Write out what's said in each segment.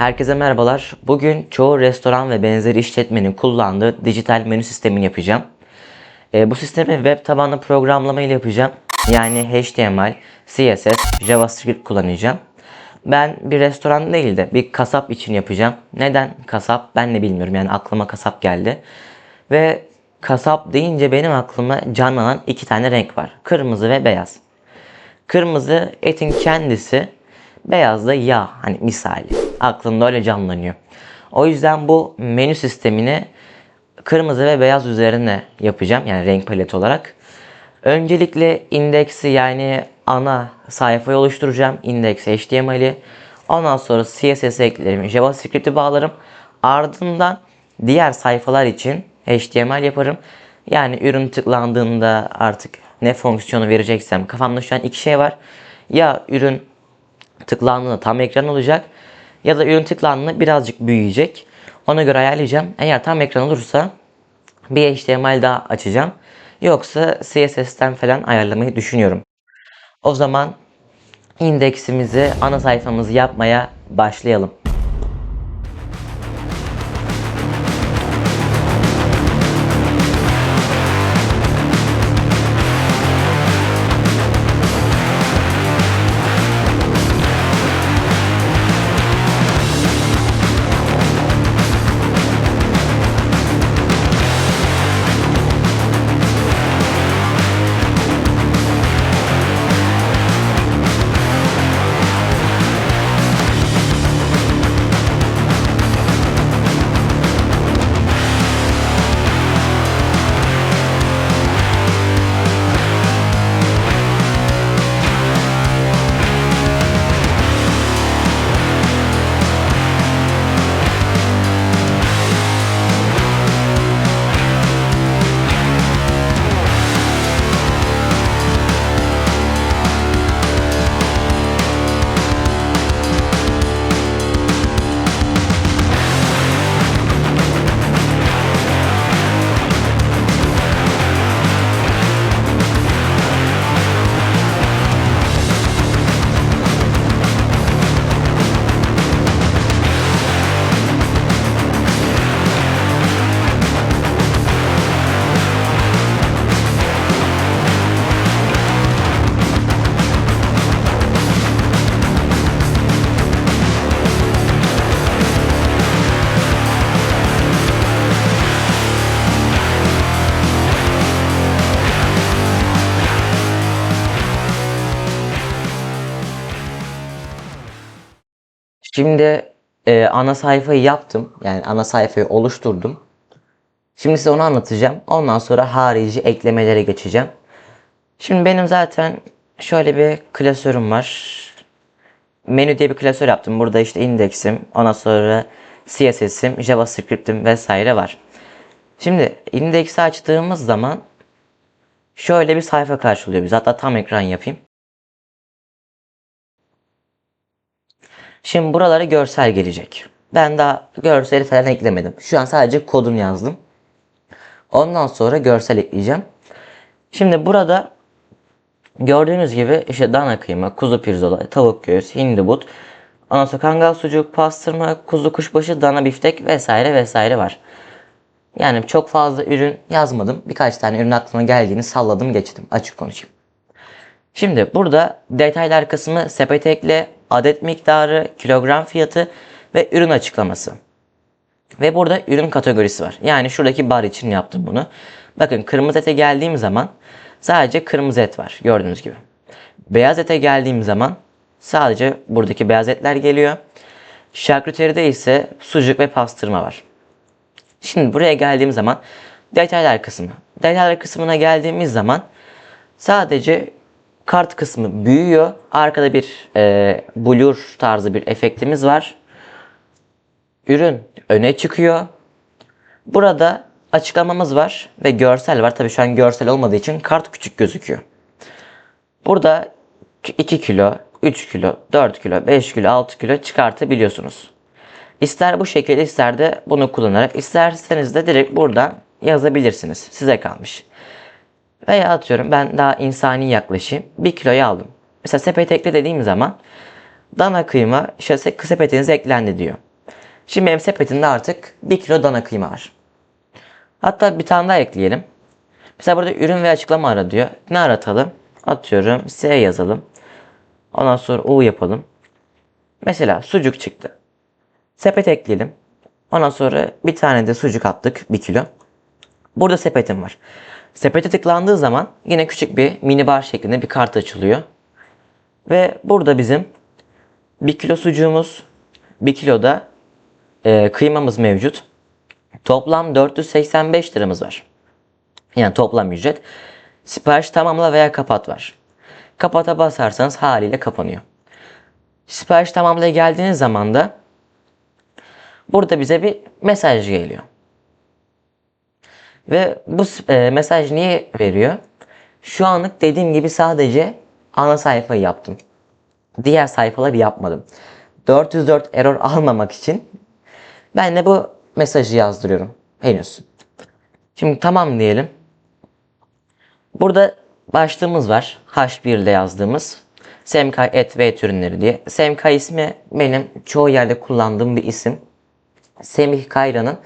Herkese merhabalar. Bugün çoğu restoran ve benzeri işletmenin kullandığı dijital menü sistemini yapacağım. Ee, bu sistemi web tabanlı programlama ile yapacağım. Yani HTML, CSS, JavaScript kullanacağım. Ben bir restoran değil de bir kasap için yapacağım. Neden kasap ben de bilmiyorum. Yani aklıma kasap geldi. Ve kasap deyince benim aklıma canlanan iki tane renk var. Kırmızı ve beyaz. Kırmızı etin kendisi, beyaz da yağ hani misali. Aklımda öyle canlanıyor. O yüzden bu menü sistemini kırmızı ve beyaz üzerine yapacağım yani renk paleti olarak. Öncelikle indeksi yani ana sayfayı oluşturacağım. Index HTML'i. Ondan sonra CSS eklerim, JavaScript'i bağlarım. Ardından diğer sayfalar için HTML yaparım. Yani ürün tıklandığında artık ne fonksiyonu vereceksem kafamda şu an iki şey var. Ya ürün tıklandığında tam ekran olacak ya da ürün tıklandığında birazcık büyüyecek. Ona göre ayarlayacağım. Eğer tam ekran olursa bir HTML daha açacağım. Yoksa CSS'ten falan ayarlamayı düşünüyorum. O zaman indeksimizi, ana sayfamızı yapmaya başlayalım. Şimdi e, ana sayfayı yaptım. Yani ana sayfayı oluşturdum. Şimdi size onu anlatacağım. Ondan sonra harici eklemelere geçeceğim. Şimdi benim zaten şöyle bir klasörüm var. Menü diye bir klasör yaptım. Burada işte indeksim, ondan sonra CSS'im, JavaScript'im vesaire var. Şimdi indeksi açtığımız zaman şöyle bir sayfa karşılıyor bizi. Hatta tam ekran yapayım. Şimdi buralara görsel gelecek. Ben daha görseli falan eklemedim. Şu an sadece kodunu yazdım. Ondan sonra görsel ekleyeceğim. Şimdi burada gördüğünüz gibi işte dana kıyma, kuzu pirzola, tavuk göğüs, hindi but, sonra kangal sucuk, pastırma, kuzu kuşbaşı, dana biftek vesaire vesaire var. Yani çok fazla ürün yazmadım. Birkaç tane ürün aklıma geldiğini salladım geçtim. Açık konuşayım. Şimdi burada detaylar kısmı sepete ekle, adet miktarı, kilogram fiyatı ve ürün açıklaması. Ve burada ürün kategorisi var. Yani şuradaki bar için yaptım bunu. Bakın kırmızı ete geldiğim zaman sadece kırmızı et var gördüğünüz gibi. Beyaz ete geldiğim zaman sadece buradaki beyaz etler geliyor. Şarküteride ise sucuk ve pastırma var. Şimdi buraya geldiğim zaman detaylar kısmı. Detaylar kısmına geldiğimiz zaman sadece kart kısmı büyüyor. Arkada bir e, blur tarzı bir efektimiz var. Ürün öne çıkıyor. Burada açıklamamız var ve görsel var. Tabii şu an görsel olmadığı için kart küçük gözüküyor. Burada 2 kilo, 3 kilo, 4 kilo, 5 kilo, 6 kilo çıkartabiliyorsunuz. İster bu şekilde ister de bunu kullanarak isterseniz de direkt buradan yazabilirsiniz. Size kalmış. Veya atıyorum ben daha insani yaklaşayım. 1 kiloyu aldım. Mesela sepet ekle dediğim zaman dana kıyma işte sepetinize eklendi diyor. Şimdi benim sepetimde artık 1 kilo dana kıyma var. Hatta bir tane daha ekleyelim. Mesela burada ürün ve açıklama ara diyor. Ne aratalım? Atıyorum S yazalım. Ondan sonra U yapalım. Mesela sucuk çıktı. Sepet ekleyelim. Ondan sonra bir tane de sucuk attık 1 kilo. Burada sepetim var. Sepete tıklandığı zaman yine küçük bir mini bar şeklinde bir kart açılıyor. Ve burada bizim 1 kilo sucuğumuz, 1 kilo da e, kıymamız mevcut. Toplam 485 liramız var. Yani toplam ücret. Sipariş tamamla veya kapat var. Kapata basarsanız haliyle kapanıyor. Sipariş tamamla geldiğiniz zaman da burada bize bir mesaj geliyor. Ve bu e, mesaj niye veriyor? Şu anlık dediğim gibi sadece ana sayfayı yaptım. Diğer sayfaları yapmadım. 404 error almamak için ben de bu mesajı yazdırıyorum. Henüz. Şimdi tamam diyelim. Burada başlığımız var. H1 ile yazdığımız. Semkay et ve et ürünleri diye. Semkay ismi benim çoğu yerde kullandığım bir isim. Semih Kayra'nın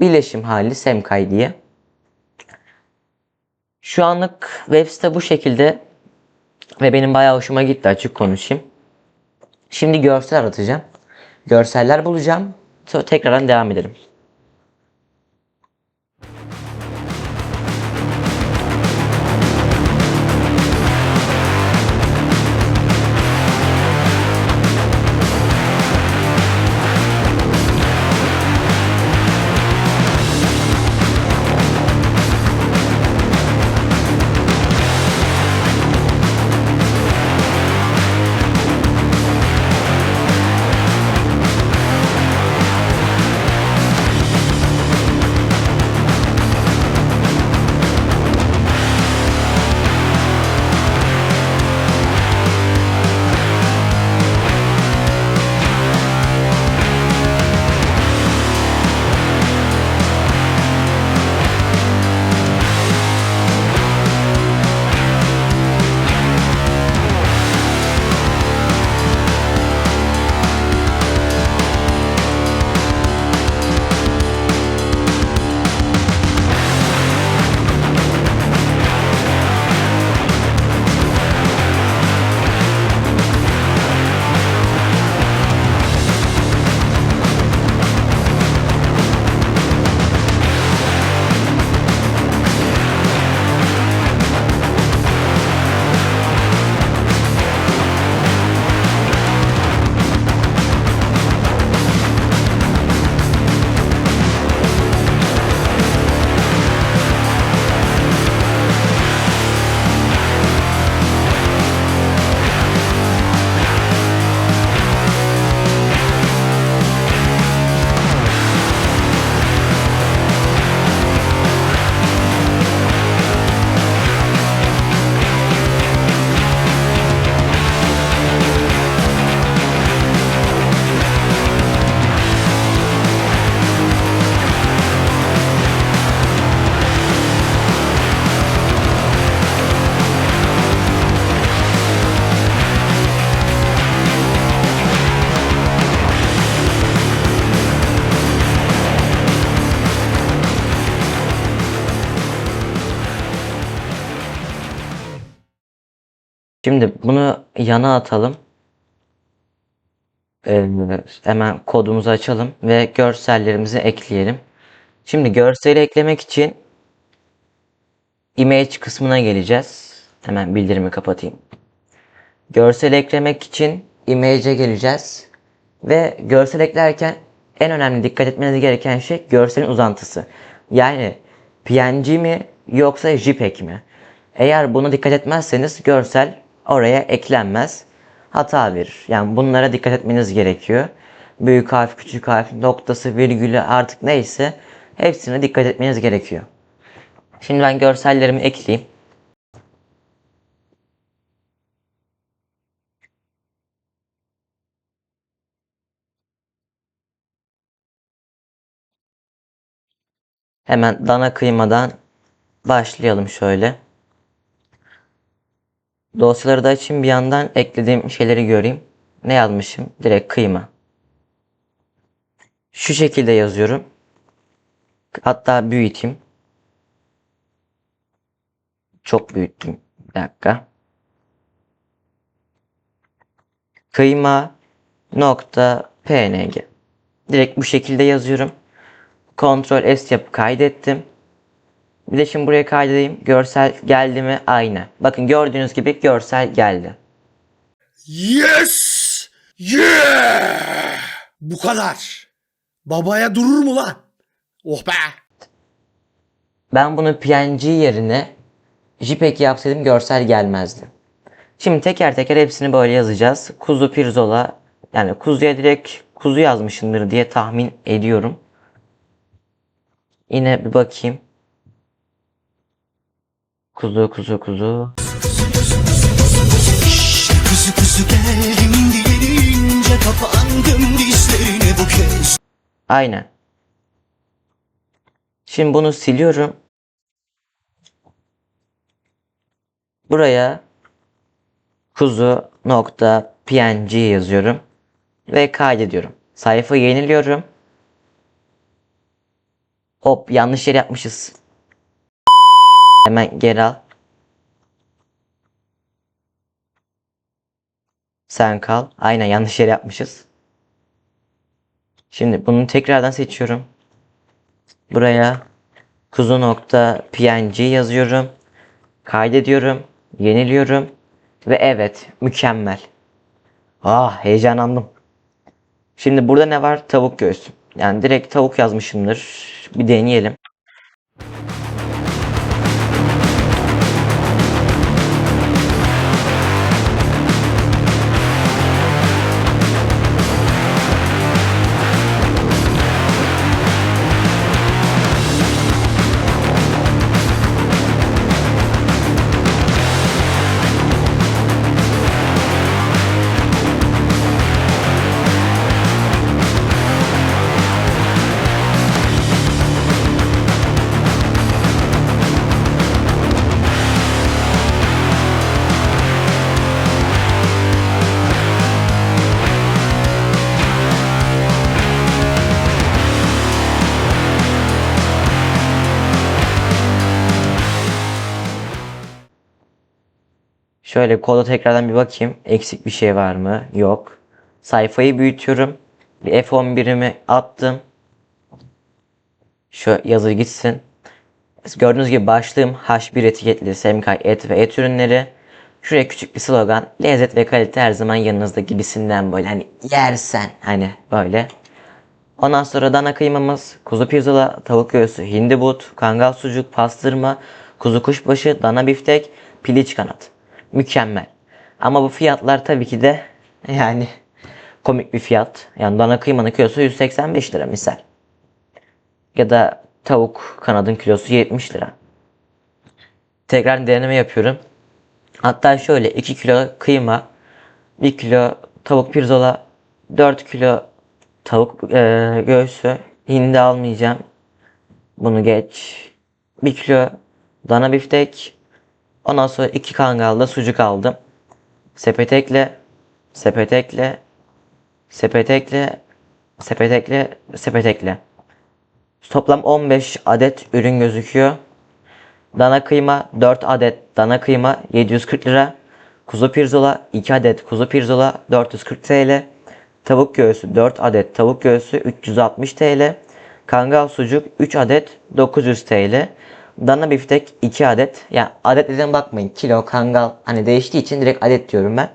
birleşim hali Semkay diye. Şu anlık web site bu şekilde ve benim bayağı hoşuma gitti açık konuşayım. Şimdi görsel aratacağım. Görseller bulacağım. Sonra tekrardan devam edelim. Şimdi bunu yana atalım. Ee, hemen kodumuzu açalım ve görsellerimizi ekleyelim. Şimdi görseli eklemek için image kısmına geleceğiz. Hemen bildirimi kapatayım. Görsel eklemek için image'e geleceğiz. Ve görsel eklerken en önemli dikkat etmeniz gereken şey görselin uzantısı. Yani PNG mi yoksa JPEG mi? Eğer buna dikkat etmezseniz görsel oraya eklenmez. Hata verir. Yani bunlara dikkat etmeniz gerekiyor. Büyük harf, küçük harf, noktası, virgülü artık neyse hepsine dikkat etmeniz gerekiyor. Şimdi ben görsellerimi ekleyeyim. Hemen dana kıymadan başlayalım şöyle. Dosyaları da açayım bir yandan eklediğim şeyleri göreyim. Ne yazmışım? Direkt kıyma. Şu şekilde yazıyorum. Hatta büyüteyim. Çok büyüttüm. Bir dakika. Kıyma nokta png. Direkt bu şekilde yazıyorum. Ctrl S yapıp kaydettim. Bir de şimdi buraya kaydedeyim. Görsel geldi mi? Aynı. Bakın gördüğünüz gibi görsel geldi. Yes! Yeah! Bu kadar. Babaya durur mu lan? Oh be! Ben bunu PNG yerine JPEG yapsaydım görsel gelmezdi. Şimdi teker teker hepsini böyle yazacağız. Kuzu pirzola yani kuzuya direkt kuzu yazmışımdır diye tahmin ediyorum. Yine bir bakayım. Kuzu kuzu kuzu. Kuzu kuzu geldim diyerince kapandım dizlerine bu kez Aynen. Şimdi bunu siliyorum. Buraya kuzu nokta png yazıyorum ve kaydediyorum. Sayfayı yeniliyorum. Hop yanlış yer yapmışız. Hemen geri al. Sen kal. Aynen yanlış yer yapmışız. Şimdi bunu tekrardan seçiyorum. Buraya kuzu nokta png yazıyorum. Kaydediyorum. Yeniliyorum. Ve evet mükemmel. Ah heyecanlandım. Şimdi burada ne var? Tavuk göğsü. Yani direkt tavuk yazmışımdır. Bir deneyelim. Şöyle koda tekrardan bir bakayım. Eksik bir şey var mı? Yok. Sayfayı büyütüyorum. Bir F11'imi attım. Şu yazı gitsin. Gördüğünüz gibi başlığım H1 etiketli Semkay et ve et ürünleri. Şuraya küçük bir slogan. Lezzet ve kalite her zaman yanınızda gibisinden böyle hani yersen hani böyle. Ondan sonra dana kıymamız, kuzu pirzola, tavuk göğsü, hindibut, kangal sucuk, pastırma, kuzu kuşbaşı, dana biftek, piliç kanat. Mükemmel. Ama bu fiyatlar tabii ki de yani komik bir fiyat. Yani dana kıymanın kilosu 185 lira misal. Ya da tavuk kanadın kilosu 70 lira. Tekrar deneme yapıyorum. Hatta şöyle 2 kilo kıyma, 1 kilo tavuk pirzola, 4 kilo tavuk e, göğsü, hindi almayacağım. Bunu geç. 1 kilo dana biftek, ondan sonra 2 kangalda sucuk aldım. Sepet ekle, sepet ekle, sepet ekle, sepet ekle, sepet ekle. Toplam 15 adet ürün gözüküyor. Dana kıyma 4 adet dana kıyma 740 lira. Kuzu pirzola 2 adet kuzu pirzola 440 TL. Tavuk göğsü 4 adet tavuk göğsü 360 TL. Kangal sucuk 3 adet 900 TL. Dana biftek 2 adet. Yani adet dediğine bakmayın. Kilo kangal hani değiştiği için direkt adet diyorum ben.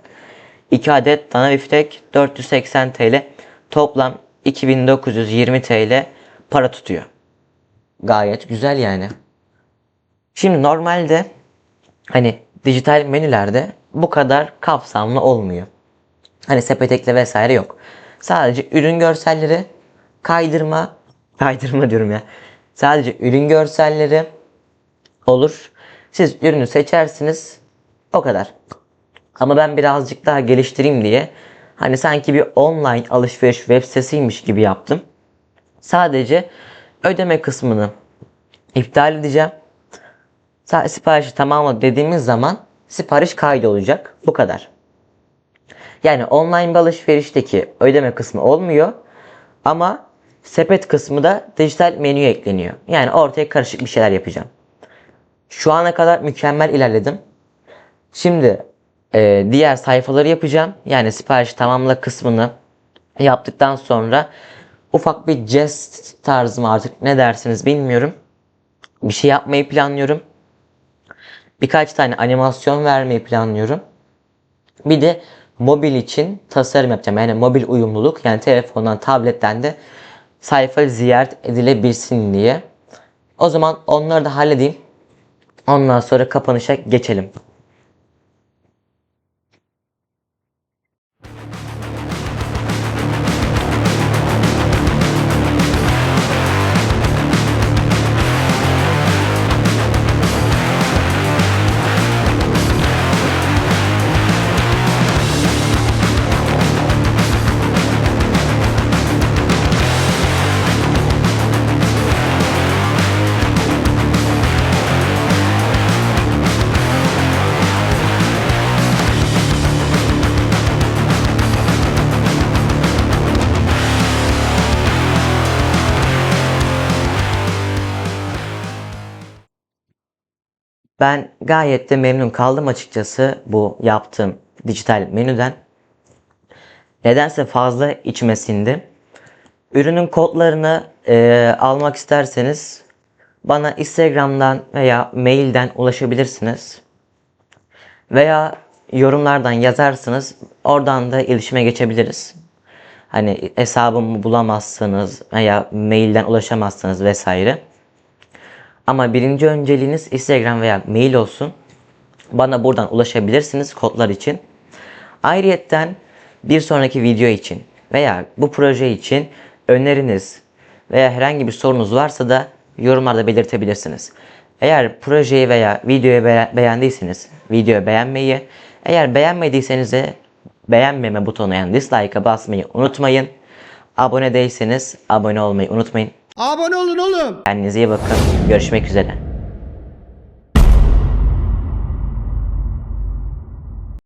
2 adet dana biftek 480 TL. Toplam 2920 TL para tutuyor. Gayet güzel yani. Şimdi normalde hani dijital menülerde bu kadar kapsamlı olmuyor. Hani sepet ekle vesaire yok. Sadece ürün görselleri, kaydırma, kaydırma diyorum ya. Sadece ürün görselleri olur. Siz ürünü seçersiniz. O kadar. Ama ben birazcık daha geliştireyim diye hani sanki bir online alışveriş web sitesiymiş gibi yaptım. Sadece ödeme kısmını iptal edeceğim. Siparişi tamamla dediğimiz zaman sipariş kaydolacak. Bu kadar. Yani online bir alışverişteki ödeme kısmı olmuyor. Ama Sepet kısmı da dijital menüye ekleniyor. Yani ortaya karışık bir şeyler yapacağım. Şu ana kadar mükemmel ilerledim. Şimdi e, diğer sayfaları yapacağım. Yani sipariş tamamla kısmını yaptıktan sonra ufak bir jest tarzı mı artık ne dersiniz bilmiyorum. Bir şey yapmayı planlıyorum. Birkaç tane animasyon vermeyi planlıyorum. Bir de mobil için tasarım yapacağım. Yani mobil uyumluluk yani telefondan, tabletten de sayfa ziyaret edilebilsin diye. O zaman onları da halledeyim. Ondan sonra kapanışa geçelim. Ben gayet de memnun kaldım açıkçası bu yaptığım dijital menüden. Nedense fazla içime sindi. Ürünün kodlarını e, almak isterseniz bana Instagram'dan veya mailden ulaşabilirsiniz. Veya yorumlardan yazarsınız. Oradan da iletişime geçebiliriz. Hani hesabımı bulamazsınız veya mailden ulaşamazsınız vesaire. Ama birinci önceliğiniz Instagram veya mail olsun. Bana buradan ulaşabilirsiniz kodlar için. Ayrıyetten bir sonraki video için veya bu proje için öneriniz veya herhangi bir sorunuz varsa da yorumlarda belirtebilirsiniz. Eğer projeyi veya videoyu be- beğendiyseniz videoyu beğenmeyi, eğer beğenmediyseniz de beğenmeme butonuna yani dislike'a basmayı unutmayın. Abone değilseniz abone olmayı unutmayın. Abone olun oğlum. Kendinize iyi bakın. Görüşmek üzere.